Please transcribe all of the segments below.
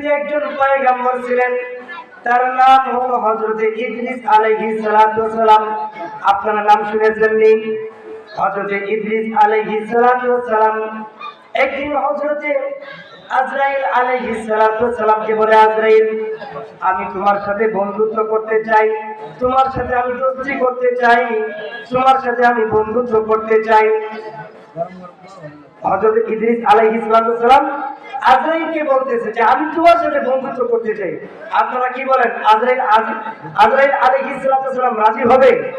পৃথিবীতে একজন পয়গাম্বর ছিলেন, তার নাম হলো হজরত ইদ্রিস সালাতু সালাম আপনারা নাম শুনেছেন নি হজরত ইদ্রিস সালাতু সালাম একদিন হজরত আজরাইল সালাতু সালামকে বলে, আজরাইল, আমি তোমার সাথে বন্ধুত্ব করতে চাই, তোমার সাথে আমি দোস্তি করতে চাই, তোমার সাথে আমি বন্ধুত্ব করতে চাই। হযরত ইদ্রিস আলাইহিস সালাম আজরাইলকে বলতেছে যে, আমি তোমার সাথে বন্ধুত্ব করতে চাই। আপনারা কি বলেন? আজরাইল আজ- আজরাইল আলাইহিস সালাম রাজি হবে?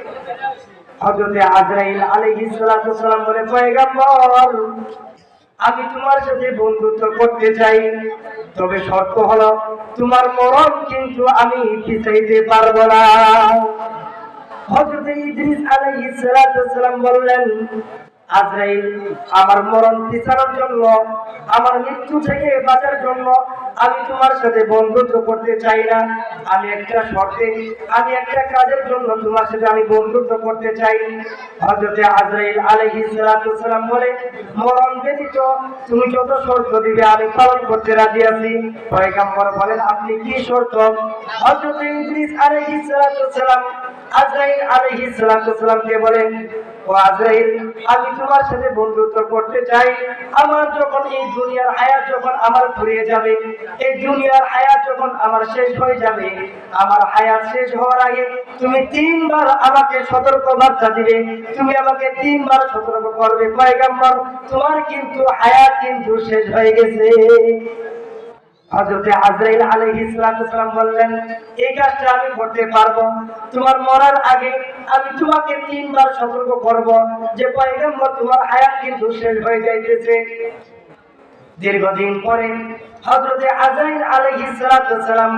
হযরত আজরাইল আলাইহিস সালাম বলে, পয়গম্বর, আমি তোমার সাথে বন্ধুত্ব করতে চাই। তবে শর্ত হলো, তোমার মরণ কিন্তু আমি পিছাইতে পারব না। হযরত ইদ্রিস আলাইহিস সালাম বললেন আজরাইল আমার মরণ পিছানোর জন্য, আমার মৃত্যু থেকে বাঁচার জন্য আমি তোমার সাথে বন্ধুত্ব করতে চাই না। আমি একটা শর্তে, আমি একটা কাজের জন্য তোমার সাথে আমি বন্ধুত্ব করতে চাই। হযরতে আজরাইল আলাইহিস সালাম বলে, মরণ ব্যতীত তুমি যত শর্ত দিবে, আমি পালন করতে রাজি আছি। পয়গম্বর বলেন, আপনি কি শর্ত? হযরতে ইদ্রিস আলাইহিস সালাম আজরাইল আলাইহিস সালামকে বলেন আমি তোমার সাথে বন্ধুত্ব করতে চাই। আমার যখন এই দুনিয়ার হায়াত যখন আমার ফুরিয়ে যাবে, এই দুনিয়ার হায়াত যখন আমার শেষ হয়ে যাবে, আমার হায়াত শেষ হওয়ার আগে তুমি তিনবার আমাকে সতর্ক বার্তা দিবে। তুমি আমাকে তিনবার সতর্ক করবে, পয়গাম্বর, তোমার কিন্তু হায়াত কিন্তু শেষ হয়ে গেছে। হযরতে আজরাইল আলাইহিস সালাম বললেন এই কাজটা আমি করতে পারব। তোমার মরার আগে আমি তোমাকে তিনবার সতর্ক করব যে পয়গম্বর তোমার হায়াত কিন্তু শেষ হয়ে যাইতেছে। দীর্ঘদিন পরে হযরতে আজরাইল আলাইহিস সালাম,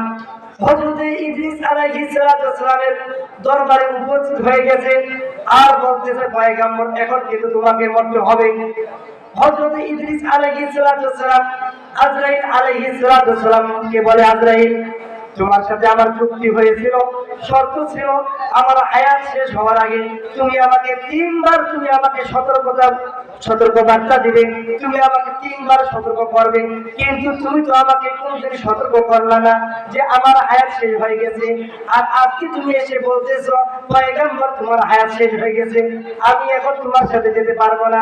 হযরতে ইদ্রিস আলাইহিস সালামের দরবারে উপস্থিত হয়ে গেছে। আর বলতেছে, পয়গম্বর, এখন কিন্তু তোমাকে মরতে হবে। হযরত ইদ্রিস আলাইহিস সালাম আজরাইল আলাইহিস সালাম কে বলে, আজরাইল, তোমার সাথে আমার চুক্তি হয়েছিল, শর্ত ছিল, আমার হায়াত শেষ হওয়ার আগে তুমি আমাকে তিনবার, তুমি আমাকে সতর্কতা সতর্ক বার্তা দিবে, তুমি আমাকে তিনবার সতর্ক করবে, কিন্তু তুমি তো আমাকে কোনদিন সতর্ক করলা না যে আমার হায়াত শেষ হয়ে গেছে। আর আজকে তুমি এসে বলতেছো, পয়গাম্বর, তোমার হায়াত শেষ হয়ে গেছে, আমি এখন তোমার সাথে যেতে পারব না।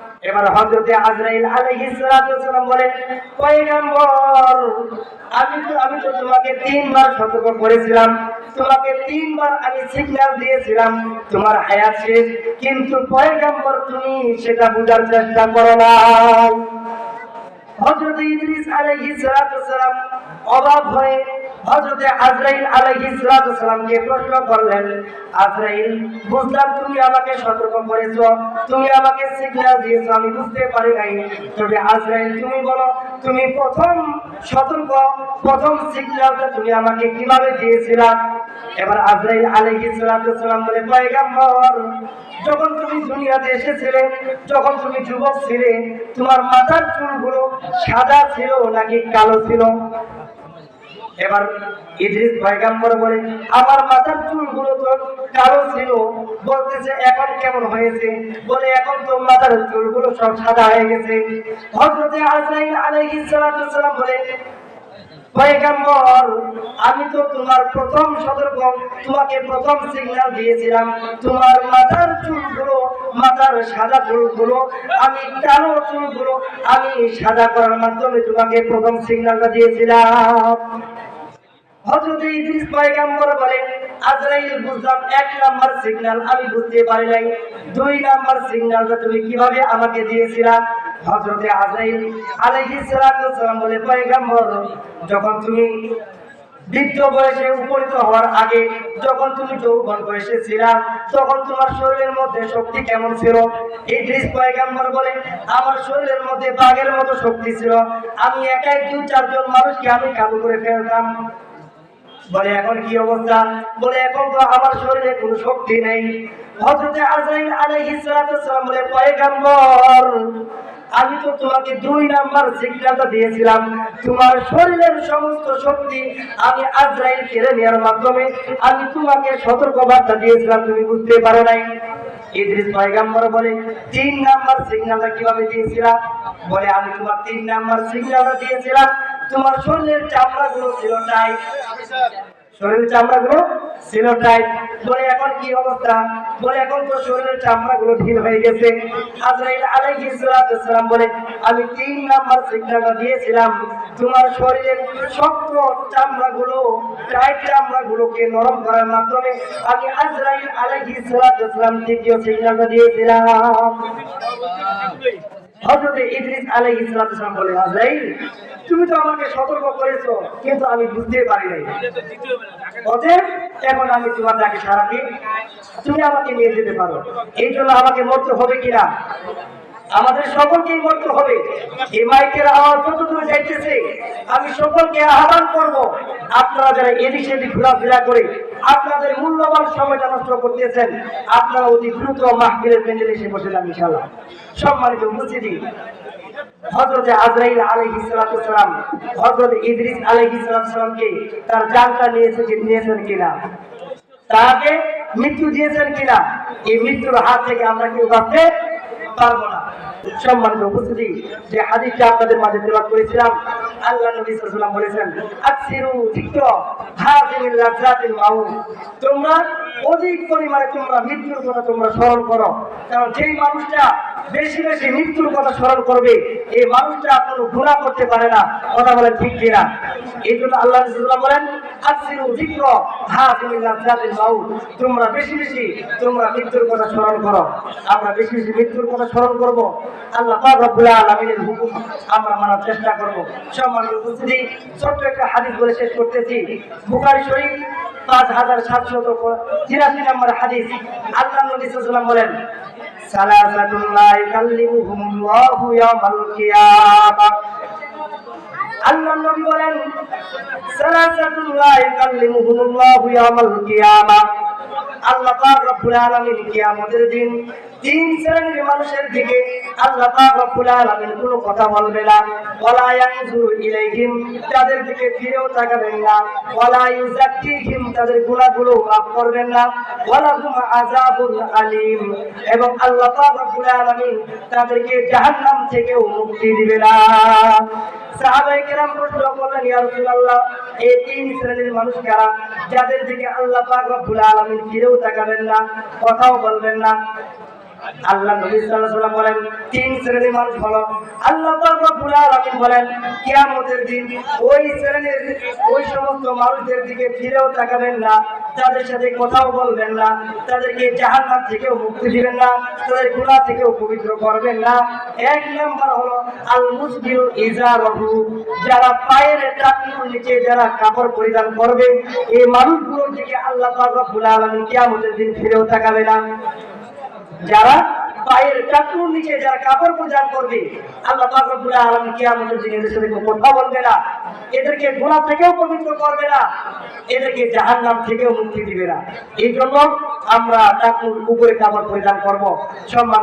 এবার হজরতে আজরাইল আলাইহিস সালাতু সালাম বলে, পয়গম্বর, আমি তো আমি তো তোমাকে তিনবার সতর্ক করেছিলাম। তোমাকে তিনবার আমি সিগন্যাল দিয়েছিলাম, তোমার হায়াত শেষ। কিন্তু পয়গম্বর, তুমি সেটা বোঝার চেষ্টা করো না। হযরত ইদ্রিস আলাইহিস সালাম অবাক হয়ে হযরত আজরাইল আলাইহিস সালামকে প্রশ্ন করলেন, আজরাইল, বুঝলাম তুমি আমাকে সতর্ক করেছ, তুমি আমাকে সিগন্যাল দিয়েছ, আমি বুঝতে পারি নাই। তবে আজরাইল, তুমি বলো, তুমি প্রথম সতর্ক, প্রথম সিগন্যালটা তুমি আমাকে কীভাবে দিয়েছিলা? এবার আজরাইল আলাইহিস সালাম বলে, পয়গম্বর, যখন তুমি দুনিয়াতে এসেছিলে, যখন তুমি যুবক ছিলে, তোমার মাথার চুলগুলো সাদা ছিল নাকি কালো ছিল? এবার ইদ্রিস পয়গাম্বর বলে আমার মাথার চুলগুলো তো কালো ছিল। বলতেছে, এখন কেমন হয়েছে? বলে, এখন তো মাথার চুলগুলো সব সাদা হয়ে গেছে। হজরতে আজরাইল আলাইহিস সালাম বলে আমি তো তোমার প্রথম সতর্ক, তোমাকে প্রথম সিগন্যাল দিয়েছিলাম। তোমার মাথার চুলগুলো, মাথার সাদা চুলগুলো, আমি কালো চুলগুলো, আমি সাদা করার মাধ্যমে তোমাকে প্রথম সিগন্যালটা দিয়েছিলাম। আমি বুঝতে পারি নাই। দুই নাম্বার সিগন্যালটা তুমি কীভাবে আমাকে দিয়েছিলা? হযরতে আজরাইল আলাইহিস সালাতু সালাম বলে, পয়গম্বর, যখন তুমি বৃদ্ধ বয়সে উপনীত হওয়ার আগে যখন তুমি যৌবন বয়সে ছিলা, তখন তোমার শরীরের মধ্যে শক্তি কেমন ছিল? ইদ্রিস পয়গম্বর বলে, আমার শরীরের মধ্যে বাঘের মতো শক্তি ছিল। আমি একাই দুই চারজন মানুষকে আমি কাবু করে ফেলতাম। বলে, এখন কি অবস্থা? বলে, এখন তো আমার শরীরে কোনো শক্তি নেই। হযরতে আজরাইল আলাইহিস সালাম বলে, পয়গম্বর আমি তো তোমাকে দুই নাম্বার সিগন্যালটা দিয়েছিলাম। তোমার শরীরের সমস্ত শক্তি আমি আজরাইল কেড়ে নেওয়ার মাধ্যমে আমি তোমাকে সতর্ক বার্তা দিয়েছিলাম, তুমি বুঝতে পারো নাই। ইদ্রিস পয়গাম্বর বলে, তিন নাম্বার সিগন্যালটা কীভাবে দিয়েছিলাম? বলে, আমি তোমার তিন নাম্বার সিগন্যালটা দিয়েছিলাম। তোমার শরীরের চামড়াগুলো ছিল টাইট। শরীরের চামড়াগুলো ছিল টাইট বলে এখন কি অবস্থা? বলে এখন তো শরীরের ঢিল হয়ে গেছে। বলে, আমি তিন নাম্বার সিগন্যালটা দিয়েছিলাম। তোমার শরীরের শক্ত চামড়াগুলো, টাইট চামড়াগুলোকে নরম করার মাধ্যমে আমি আজরাইল আলাইহিস সালাম তৃতীয় সিগন্যালটা দিয়েছিলাম। হযরত ইদ্রিস আলাইহিস সালাতু সালাম বলে আজরাইল তুমি তো আমাকে সতর্ক করেছ, কিন্তু আমি বুঝতে পারি নাই। অতএব, এখন আমি তোমার ডাকে সারা দিই। তুমি আমাকে নিয়ে যেতে পারো। এই জন্য আমাকে মরতে হবে কিনা? আমাদের সকলকেই মরতে হবে। এই মাইকের আওয়াজ যত দূরে যাইতেছে, আমি সকলকে আহ্বান করব, আপনারা যারা এদিক সেদিক ঘোরাফেরা করে আপনাদের মূল্যবান সময়টা নষ্ট করতেছেন, আপনারা অতি দ্রুত মাহফিলের প্যান্ডেলে এসে বসে যান ইনশাল্লাহ সম্মানিত উপস্থিতি। আজরাইল হজরত তার জানটা নিয়েছে নিয়েছেন কিনা? তাকে মৃত্যু দিয়েছেন কিনা? এই মৃত্যুর হাত থেকে আমরা কেউ বাঁচতে পারব না। সম্মানিত উপস্থিতি, যে হাদিসটা আপনাদের মাঝে দেওয়া করেছিলাম আল্লাহ নবী বলেছেন তোমরা অধিক পরিমাণে তোমরা মৃত্যুর কথা তোমরা স্মরণ করো, কারণ যেই মানুষটা বেশি বেশি মৃত্যুর কথা স্মরণ করবে, এই মানুষটা কোনো গুণা করতে পারে না। কথা বলেন ঠিক কিনা? এই জন্য আল্লাহ বলেন আকসিরু যিকর হাযিমিল লাযযাতিল মাউত, তোমরা বেশি বেশি তোমরা মৃত্যুর কথা স্মরণ করো। আমরা বেশি বেশি মৃত্যুর কথা স্মরণ করব। আল্লাহ পাক রব্বুল আলামিনের হুকুম আমরা মানার চেষ্টা করব। সম্মানিত উপস্থিতি, ছোট্ট একটা হাদিস বলে শেষ করতেছি। বুখারী শরীফ পাঁচ হাজার সাতশত তিরাশি নম্বর হাদিস। আল্লাহ নবী সাল্লাল্লাহু বলেন সালাসাতুল লা ইকাল্লিমুহুমুল্লাহু ইয়াওমাল কিয়ামাহ আল্লাহ নবী বলেন সালাসাতুল্লাহ ইকাল্লিমুহুমুল্লাহু ইয়াওমাল কিয়ামাহ আল্লাহ পাক রব্বুল আলামিন কিয়ামতের দিন তিন শ্রেণির মানুষের দিকে আল্লাহ পাক রব্বুল আলামিন কোনো কথা বলবে না। ওয়ালা ইয়ানজুরু ইলাইহিম, তাদের দিকে ফিরেও তাকাবেন না। ওয়ালা ইউজাক্কিহিম তাদের গুনাহগুলো মাফ করবেন না। ওয়ালা হুম আযাবুল আলিম, এবং আল্লাহ পাক রব্বুল আলামিন তাদেরকে জাহান্নাম থেকেও মুক্তি দিবে না। সাহাবায়ে কেরাম প্রশ্ন করলেন, ইয়া রাসূলুল্লাহ এই শ্রেণির মানুষ যাদের থেকে আল্লাহ পাক রব্বুল ফিরেও তাকাবেন না কথাও বলবেন না। আল্লাহ বলেন, তিন শ্রেণির মানুষ আল্লাহ আলামিন বলেন দিন ওই শ্রেণির, ওই সমস্ত মানুষদের দিকে ফিরেও তাকাবেন না, তাদের সাথে কথাও বলবেন না, তাদেরকে থেকেও মুক্তি দিবেন না, তাদের থেকেও পবিত্র করবেন না। এক নাম্বার হলো আল যারা পায়ের টাকুর নিচে যারা কাপড় পরিধান করবে, এই মানুষগুলোর দিকে আল্লাহ পাক রব্বুল আলামিন কিয়ামতের দিন ফিরেও তাকাবে না। যারা পায়ের টাকুর নিচে যারা কাপড় পূজা করবে আল্লাহ পাক আলম কিয়ামতের দিন এদের সাথে কথা বলবে না। এদেরকে ঘোড়া থেকেও পবিত্র করবে না। এদেরকে জাহান নাম থেকেও মুক্তি দিবে না। এই জন্য আমরা টাকুর উপরে কাপড় পরিধান করব। সম্মান